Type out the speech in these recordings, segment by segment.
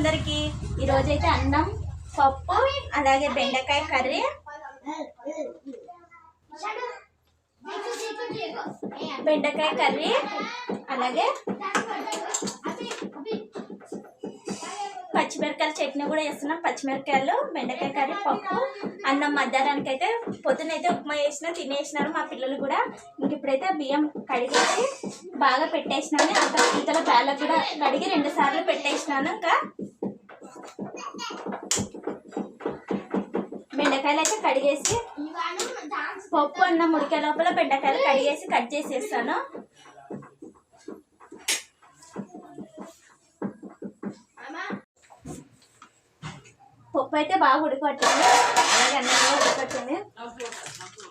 అందరికి ఈరోజైతే అన్నం పప్పు అలాగే బెండకాయ కర్రీ. బెండకాయ కర్రీ అలాగే పచ్చిమిరకాయల చట్నీ కూడా వేస్తున్నాం పచ్చిమిరకాయలు బెండకాయ కర్రీ పప్పు అన్నం మధ్యాహ్నానికి అయితే పొద్దునైతే ఉప్మా చేసిన తినేసినారు మా పిల్లలు కూడా. ఇంక ఇప్పుడైతే బియ్యం కడిగేసి బాగా పెట్టేసినాను. అంత ఇంతలో బ్యాలకు కూడా కడిగి రెండు సార్లు పెట్టేసినాను. ఇంకా బెండకాయలు అయితే కడిగేసి పప్పు అన్న ముడికే లోపల బెండకాయలు కడిగేసి కట్ చేసేస్తాను. పప్పు అయితే బాగా ఉడికొట్టింది అలాగే అన్నం కూడా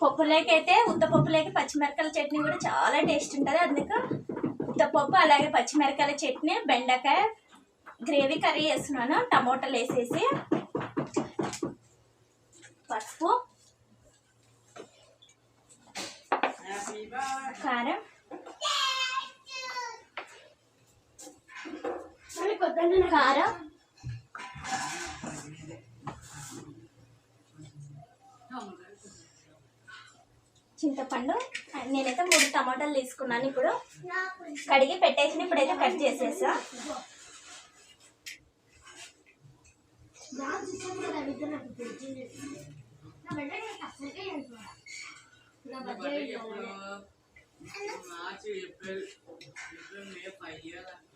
పప్పులోకి అయితే ఉత్తపప్పులోకి పచ్చిమిరకాయల చట్నీ కూడా చాలా టేస్ట్ ఉంటుంది అందుకు. ఉత్తపప్పు అలాగే పచ్చిమిరకాయల చట్నీ బెండకాయ గ్రేవీ కర్రీ వేస్తున్నాను టమోటాలు వేసేసి పసుపు కారం. కారం. చింతపండు. నేనైతే మూడు టమాటాలు తీసుకున్నాను ఇప్పుడు. కడిగి పెట్టేసి ఇప్పుడైతే కట్ చేసేసా.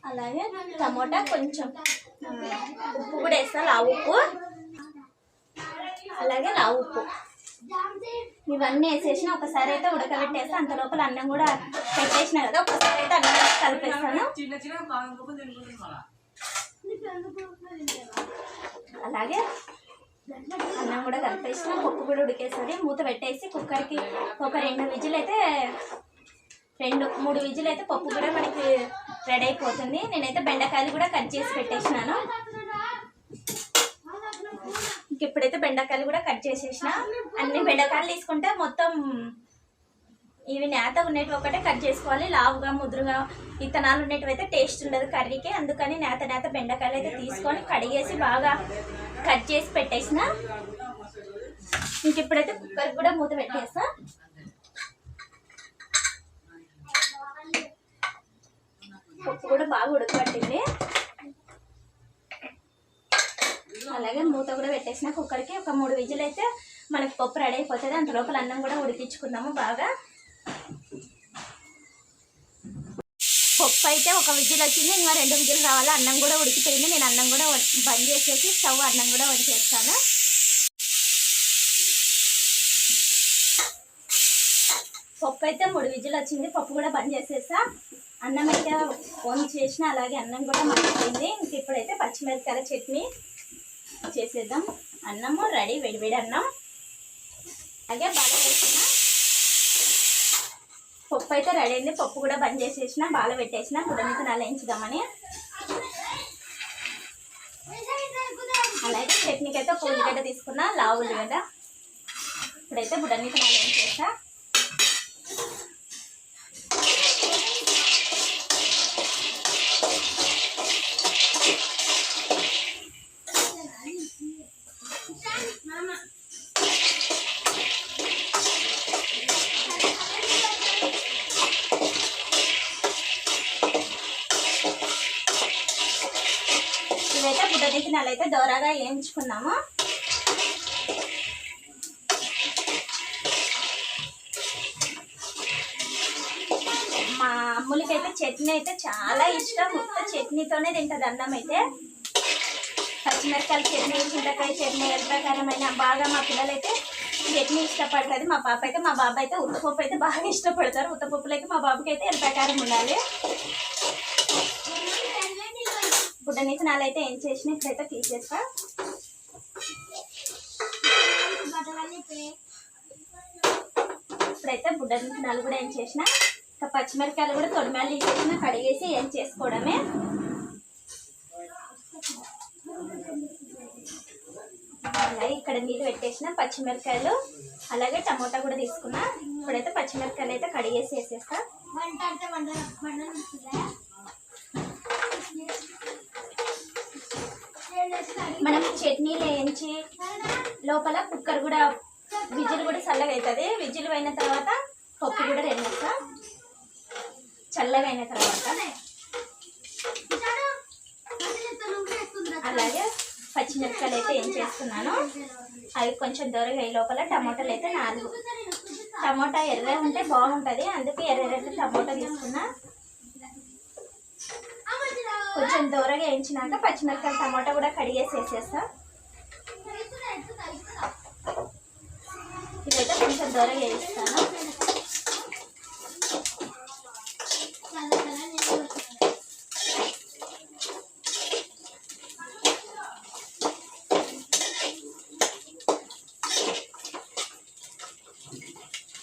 అలాగే టమోటా కొంచెం. ఉప్పు కూడా వేస్తా లావు ఉప్పు. అలాగే లావు ఉప్పు. ఇవన్నీ వేసేసిన ఒకసారి అయితే ఉడకబెట్టేసి అంత లోపల అన్నం కూడా పెట్టేసిన కదా ఒకసారి అయితే అన్నం కలిపేస్తాను. అలాగే అన్నం కూడా కలిపేసిన పప్పు కూడా ఉడికేస్తుంది. మూత పెట్టేసి కుక్కర్కి ఒక రెండు విజిల్ అయితే రెండు మూడు విజిల్ అయితే పప్పు కూడా మనకి రెడీ అయిపోతుంది. నేనైతే బెండకాయలు కూడా కట్ చేసి పెట్టేసినాను. ఇప్పుడైతే బెండకాయలు కూడా కట్ చేసేసిన. అన్ని బెండకాయలు తీసుకుంటే మొత్తం ఇవి నేత ఉన్నట్టు ఒకటే కట్ చేసుకోవాలి. లావుగా ముదురుగా ఇత్తనాలు ఉన్నట్టు అయితే టేస్ట్ ఉండదు కర్రీకి. అందుకని నేత నేత బెండకాయలు అయితే తీసుకొని కడిగేసి బాగా కట్ చేసి పెట్టేసిన. ఇంక ఇప్పుడైతే కుక్కర్ కూడా మూత పెట్టేసా. పప్పు కూడా బాగా ఉడకబట్టింది. అలాగే మూత కూడా పెట్టేసిన. కుక్కర్కి ఒక మూడు విజులు అయితే మనకి పప్పు రెడీ అయిపోతుంది. అంత లోపల అన్నం కూడా ఉడికించుకుందాము బాగా. పప్పు అయితే ఒక విజిల్ వచ్చింది ఇంకా రెండు విజిల్ రావాలి. అన్నం కూడా ఉడికిపోయింది. నేను అన్నం కూడా బంద్ చేసేసి స్టవ్ అన్నం కూడా వంచేస్తాను పప్పు అయితే మూడు విజిల్ వచ్చింది. పప్పు కూడా బంద్ చేసేసా అన్నం అయితే ఫోన్ చేసిన అలాగే అన్నం కూడా మర్చిపోయింది ఇంక ఇప్పుడైతే పచ్చిమిరపకాయల చట్నీ చేసేద్దాం. అన్నము రెడీ వేడివేడి అన్నం. అలాగే బాగా వేసిన పప్పు అయితే రెడీ అయింది. పప్పు కూడా బంద్ చేసేసిన బాగా పెట్టేసిన. బుడమికి నలించుదామని అలాగే చట్నీకి అయితే ఒక ఉల్లిగడ్డ తీసుకున్నా లావు ఉల్లిగడ్డ. ఇప్పుడైతే బుడమికి నలించేసా అయితే దోరాగా దోరగా వేయించుకున్నాము. మా అమ్ములకైతే చట్నీ అయితే చాలా ఇష్టం. మొత్తం చట్నీతోనే తింటుంది అన్నం అయితే. పచ్చిమిరకాయల చట్నీ చింతకాయ చట్నీ ఎర్రకారమైన బాగా మా పిల్లలైతే చట్నీ ఇష్టపడుతుంది మా పాప అయితే మా బాబు అయితే ఉత్తపప్పు అయితే బాగా ఇష్టపడతారు. ఉత్తపప్పులకి మా బాబుకి అయితే ఎర్రకారం ఉండాలి. బుడ్డనీతి అయితే ఏం చేసిన ఇప్పుడైతే తీసేస్తా. ఇప్పుడైతే బుడ్డ నాలు కూడా ఏం చేసిన. ఇంకా పచ్చిమిరకాయలు కూడా తొడిమేలు తీసేసిన కడిగేసి ఏం చేసుకోవడమే. అలాగే ఇక్కడ నీళ్ళు పెట్టేసిన పచ్చిమిరకాయలు అలాగే టమోటా కూడా తీసుకున్నా. ఇప్పుడైతే పచ్చిమిరకాయలు అయితే కడిగేసి వేసేస్తా. మనం చట్నీలు వేయించి లోపల కుక్కర్ కూడా విజిల్ కూడా చల్లగా అవుతుంది విజిల్ అయిన తర్వాత పప్పు కూడా రెండేస్తా చల్లగా అయిన తర్వాత. అలాగే పచ్చిమిరపకాయలు అయితే ఏం చేస్తున్నాను అవి కొంచెం దూరగా అయ్యే లోపల టమాటాలు అయితే నాలుగు. టమాటా ఎర్ర ఉంటే బాగుంటుంది. అందుకే ఎర్ర ఎర్ర టమాటా తీసుకున్నా. కొంచెం దూరగా వేయించినాక పచ్చిమిరపకాయలు టమాటా కూడా కడిగేసి వేసేస్తాం ఇదైతే కొంచెం దూరగా వేయిస్తాను.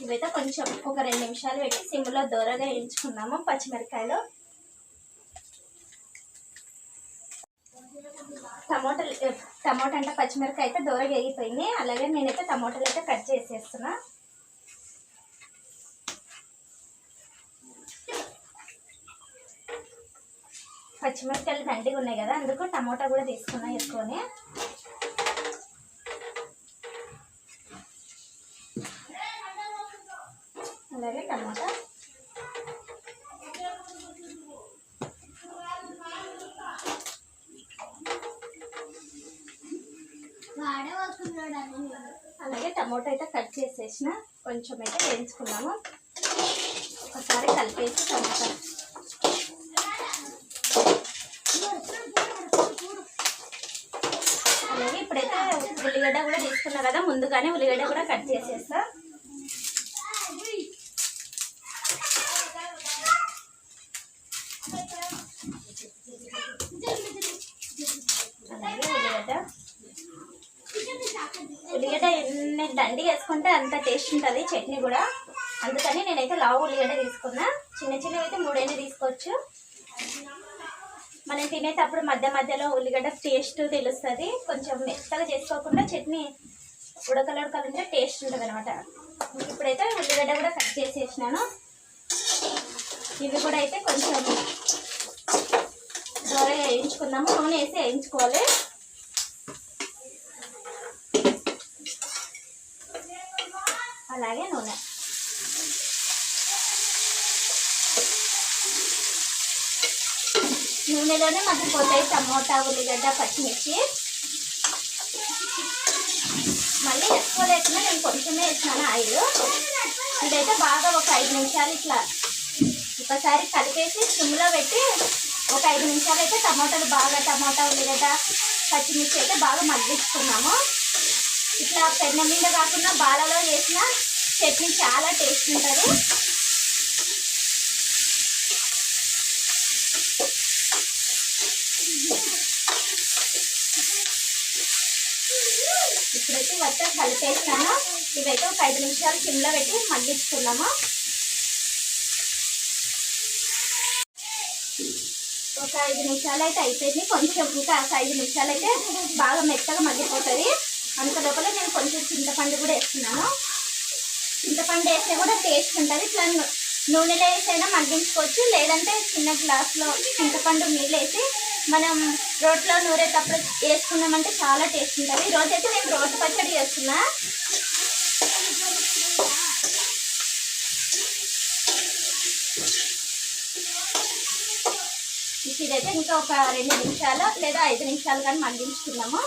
ఇవైతే కొంచెం ఒక రెండు నిమిషాలు పెట్టి సిమ్లో దూరగా వేయించుకున్నాము పచ్చిమిరకాయలు టమోటాలు టమోటా అంటే పచ్చిమిరపకాయ అయితే దూరగా వేగిపోయింది. అలాగే నేనైతే టమోటాలు అయితే కట్ చేసేస్తున్నా. పచ్చిమిరపకాయలు దండిగా ఉన్నాయి కదా అందుకు టమోటా కూడా తీసుకున్నా ఎక్కువనే. అలాగే టమోటా అయితే కట్ చేసేసిన కొంచెం అయితే వేయించుకున్నాము. ఒకసారి కలిపేసి టమోటా. అలాగే ఇప్పుడైతే ఉల్లిగడ్డ కూడా తీసుకున్నా కదా ముందుగానే ఉల్లిగడ్డ కూడా కట్ చేసేస్తా అలాగే ఉల్లిగడ్డ ఉల్లిగడ్డ దండి వేసుకుంటే అంత టేస్ట్ ఉంటుంది చట్నీ కూడా. అందుకని నేనైతే లావు ఉల్లిగడ్డ తీసుకున్నా. చిన్న చిన్నవి అయితే మూడైనా తీసుకోవచ్చు. మనం తినేటప్పుడు మధ్య మధ్యలో ఉల్లిగడ్డ టేస్ట్ తెలుస్తుంది. కొంచెం మెత్తగా చేసుకోకుండా చట్నీ ఉడకలు ఉడకలుంటే టేస్ట్ ఉంటుంది అనమాట ఇప్పుడైతే ఉల్లిగడ్డ కూడా కట్ చేసేసినాను. ఇవి కూడా అయితే కొంచెం దూరగా వేయించుకుందాము. నూనె వేసి వేయించుకోవాలి అలాగే నూనె నూనెలోనే మగ్గిపోతాయి టమోటా ఉల్లిగడ్డ పచ్చిమిర్చి. మళ్ళీ ఎక్కువ లేకుండా నేను కొంచెమే వేసినాను ఆయిల్. ఇదైతే బాగా ఒక ఐదు నిమిషాలు ఇట్లా ఒకసారి కలిపేసి సిమ్లో పెట్టి ఒక ఐదు నిమిషాలు అయితే టమాటాలు బాగా టమాటా ఉల్లిగడ్డ పచ్చిమిర్చి అయితే బాగా మగ్గించుకున్నాము ఇట్లా పెన్న మీద కాకుండా బాలలో చేసిన చట్నీ చాలా టేస్ట్ ఉంటుంది ఇప్పుడైతే మొత్తం కలిపేస్తాను ఇవైతే ఒక ఐదు నిమిషాలు సిమ్లో పెట్టి మగ్గించుకున్నాము ఒక ఐదు నిమిషాలు అయితే అయిపోయింది. కొంచెం ఇంకా ఒక ఐదు నిమిషాలు అయితే బాగా మెత్తగా మగ్గిపోతుంది. అంత లోపల నేను కొంచెం చింతపండు కూడా వేస్తున్నాను. చింతపండు వేస్తే కూడా టేస్ట్ ఉంటుంది. ఇట్లా నూనెలో వేసైనా మగ్గించుకోవచ్చు. లేదంటే చిన్న గ్లాస్లో చింతపండు నీళ్ళు వేసి మనం రోట్లో నూరేటప్పుడు వేసుకున్నామంటే చాలా టేస్ట్ ఉంటుంది. ఈరోజు అయితే నేను రోటి పచ్చడి చేస్తున్నా. ఇదైతే ఇంకా ఒక రెండు నిమిషాలు లేదా ఐదు నిమిషాలు కానీ మండించుకున్నాము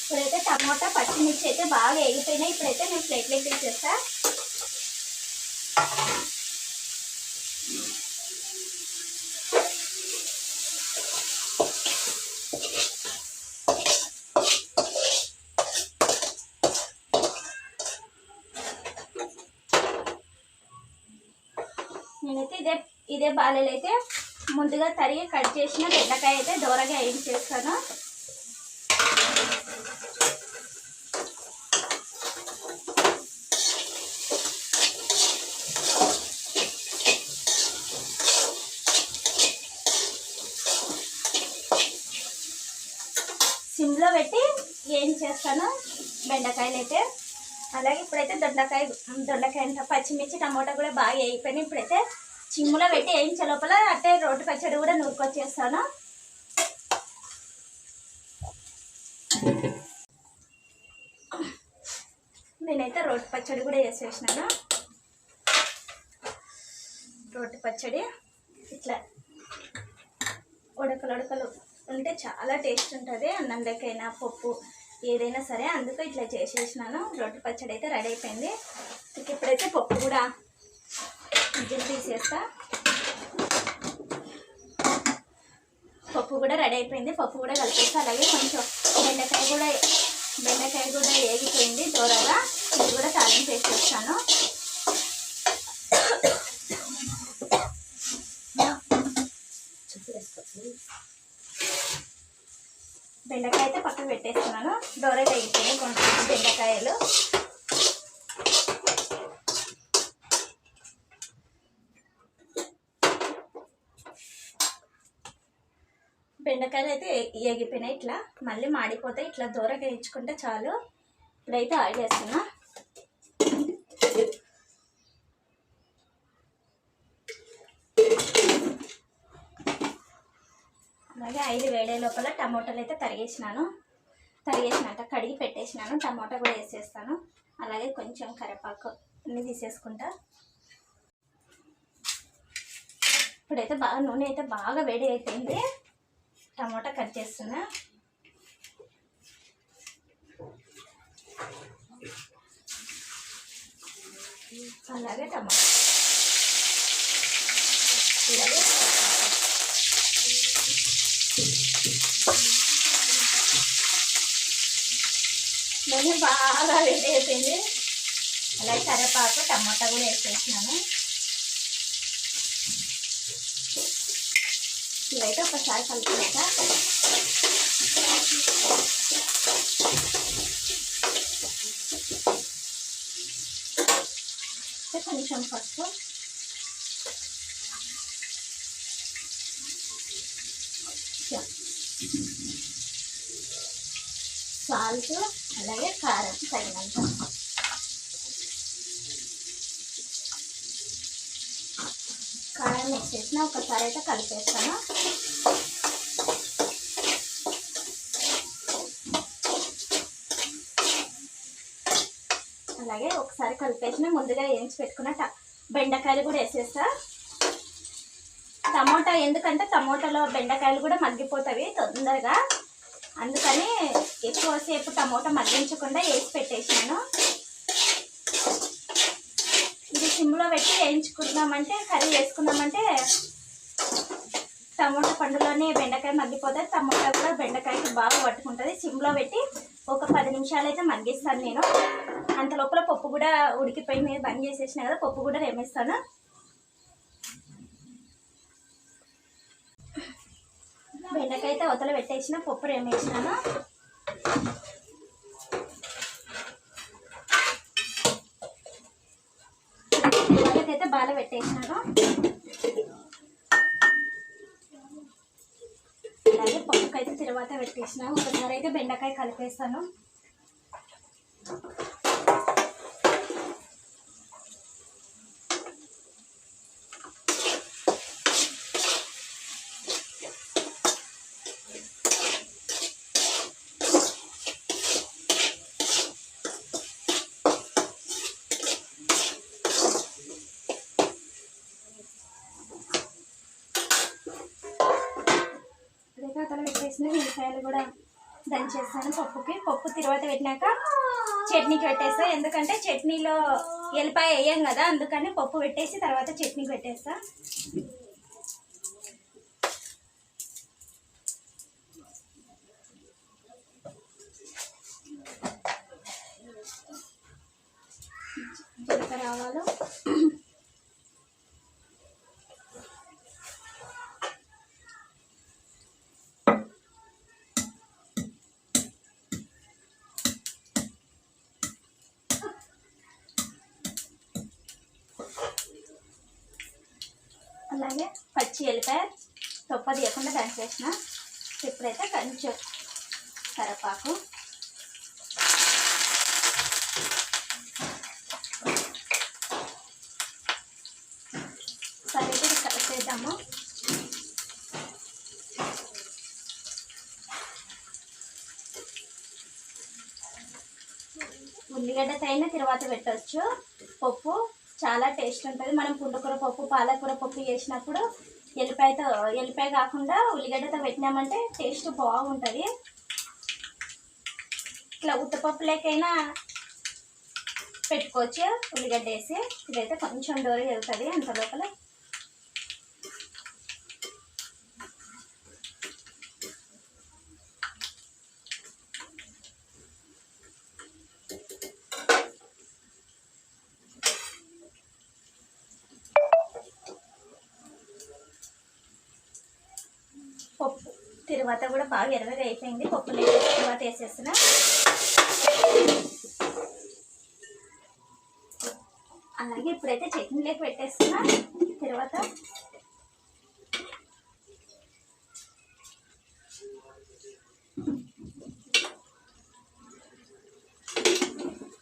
ఇప్పుడైతే టమాటా పచ్చిమిర్చి అయితే బాగా ఎగిపోయినాయి ఇప్పుడైతే నేను ప్లేట్లోకి వేసేస్తా నేనైతే ఇదే బాలలు అయితే ముందుగా తరిగి కట్ చేసిన బెండకాయ అయితే దూరగా వేయించేస్తాను. సిమ్లో పెట్టి ఏం చేస్తాను బెండకాయలు అయితే. అలాగే ఇప్పుడైతే దొండకాయ దొండకాయ పచ్చిమిర్చి టమోటా కూడా బాగా వేయిపోయినాయి ఇప్పుడైతే చిమ్ములో పెట్టి వేయించే లోపల అంటే రోటి పచ్చడి కూడా నూరుకొచ్చేస్తాను. నేనైతే రోటి పచ్చడి కూడా వేసేసినాను. రోటి పచ్చడి ఇట్లా ఉడకలు ఉడకలు ఉంటే చాలా టేస్ట్ ఉంటుంది. అన్నంలోకైనా పప్పు ఏదైనా సరే అందుకు ఇట్లా చేసేసినాను. రోటి పచ్చడి అయితే రెడీ అయిపోయింది. ఇక ఇప్పుడైతే పప్పు కూడా గిన్నె తీసేస్తా. పప్పు కూడా రెడీ అయిపోయింది. పప్పు కూడా కలిపేస్తా. అలాగే కొంచెం బెండకాయ కూడా బెండకాయ కూడా ఏగిపోయింది దూరగా. ఇది కూడా తాలింపు వేసేస్తాను. బెండకాయ అయితే పక్కకు పెట్టేస్తున్నాను. దూరగా అయిపోయింది కొంచెం బెండకాయలు. బెండకాయలు అయితే ఎగిపోయినాయి ఏగిపోయినాయి. ఇట్లా మళ్ళీ మాడిపోతాయి. ఇట్లా దూరంగా వేయించుకుంటే చాలు. ఇప్పుడైతే ఆయిల్ వేస్తున్నా అలాగే ఐదు వేడే లోపల టమోటాలు అయితే తరిగేసినాను. తరిగేసినట్ట కడిగి పెట్టేసినాను. టమోటా కూడా వేసేస్తాను. అలాగే కొంచెం కరివేపాకు అన్ని తీసేసుకుంటా. ఇప్పుడైతే బాగా నూనె అయితే బాగా వేడి అయిపోయింది. టమాటా కట్ చేస్తున్నా. అలాగే టమాటా. అలాగే నూనె బాగా వేడి అయిపోయింది. అలాగే కరివేపాకు టమాటా కూడా వేసేసినాను ఇవైతే ఒకసారి కలుపుకుంటా. అయితే కొంచెం పసుపు సాల్ట్ అలాగే కారం తగినంత. కారం ఒకసారి అయితే కలిపేస్తాను. అలాగే ఒకసారి కలిపేసిన ముందుగా వేయించి పెట్టుకున్న ట- బెండకాయలు కూడా వేసేస్తా. టమోటా ఎందుకంటే టమోటాలో బెండకాయలు కూడా మగ్గిపోతాయి తొందరగా. అందుకని ఎక్కువసేపు టమోటా మగ్గించకుండా వేసి పెట్టేసాను ఇది సిమ్లో పెట్టి వేయించుకున్నామంటే కర్రీ వేసుకున్నామంటే టమోటా పండులోనే బెండకాయ మగ్గిపోతుంది టమోటా కూడా బెండకాయకి బాగా పట్టుకుంటుంది. సిమ్లో పెట్టి ఒక పది నిమిషాలు అయితే మగ్గిస్తాను నేను. అంత లోపల పప్పు కూడా ఉడికిపోయింది బంద్ చేసేసిన కదా పప్పు కూడా రేమేస్తాను. బెండకాయ అయితే అవతల పెట్టేసిన పప్పు రేమేసినాను. అయితే బాగా అలాగే పప్పుకైతే తర్వాత పెట్టేసినా ఒకసారి అయితే బెండకాయ కలిపేస్తాను. కథలు ఉల్లిపాయలు కూడా దంచేస్తాను పప్పుకి. పప్పు తర్వాత పెట్టినాక చట్నీకి పెట్టేస్తా ఎందుకంటే చట్నీలో ఎల్లిపాయ వేయం కదా అందుకని పప్పు పెట్టేసి తర్వాత చట్నీకి పెట్టేస్తా జీలకర్ర ఆవాలు అలాగే పచ్చి వెళ్ళిపోయి తొప్ప తీయకుండా దంచేసిన ఇప్పుడైతే కొంచెం కరపాకు సరే చేద్దాము. ఉల్లిగడ్డ తైన తర్వాత పెట్టచ్చు. పప్పు చాలా టేస్ట్ ఉంటుంది. మనం పుండుకూర పప్పు పాలకూర పప్పు చేసినప్పుడు ఎల్లిపాయతో ఎల్లిపాయ కాకుండా ఉల్లిగడ్డతో పెట్టినామంటే టేస్ట్ బాగుంటుంది. ఇట్లా ఉత్తపప్పు లేకైనా పెట్టుకోవచ్చు. ఉల్లిగడ్డ వేసి ఇదైతే కొంచెం డోరి వెళ్తుంది అంత లోపల పప్పు తిరువాత కూడా బాగా ఎర్రగా అయిపోయింది. పప్పు లేదు తర్వాత వేసేస్తున్నా. అలాగే ఇప్పుడైతే చట్నీలోకి పెట్టేస్తున్నా. తర్వాత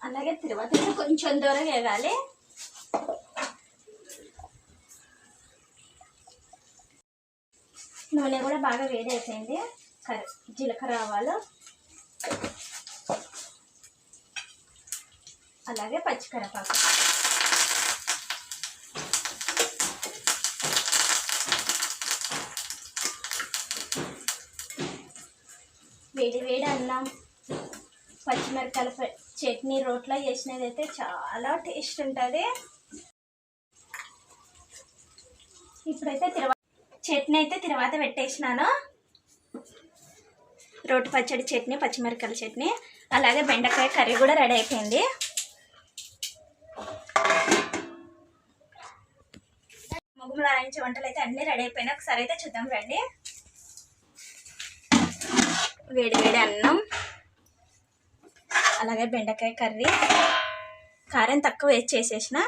అలాగే తర్వాత కొంచెం దూరం వేగాలి నూనె కూడా బాగా వేడి అయిపోయింది కర్రీ జీలకర్ర ఆవాలు. అలాగే పచ్చికరపాకు. వేడి వేడి అన్నం పచ్చిమిరపకాయల చట్నీ రోట్లో చేసినది అయితే చాలా టేస్ట్ ఉంటుంది. ఇప్పుడైతే తిరువా చట్నీ అయితే తిరువాత పెట్టేసినాను. రోటి పచ్చడి చట్నీ పచ్చిమిరపకాయల చట్నీ అలాగే బెండకాయ కర్రీ కూడా రెడీ అయిపోయింది. ముగ్గురు రాయించే వంటలు అయితే అన్నీ రెడీ అయిపోయినాయి. ఒకసారి అయితే చూద్దాం రండి. వేడి వేడి అన్నం అలాగే బెండకాయ కర్రీ. కారం తక్కువ వేసి చేసేసిన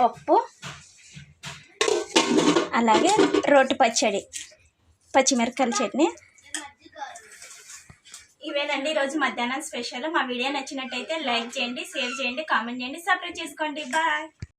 పప్పు అలాగే రోటి పచ్చడి. పచ్చిమిరపకాయల చట్నీ. ఇవేనండి ఈరోజు మధ్యాహ్నం స్పెషల్. మా వీడియో నచ్చినట్టయితే లైక్ చేయండి షేర్ చేయండి కామెంట్ చేయండి సబ్స్క్రైబ్ చేసుకోండి. బాయ్.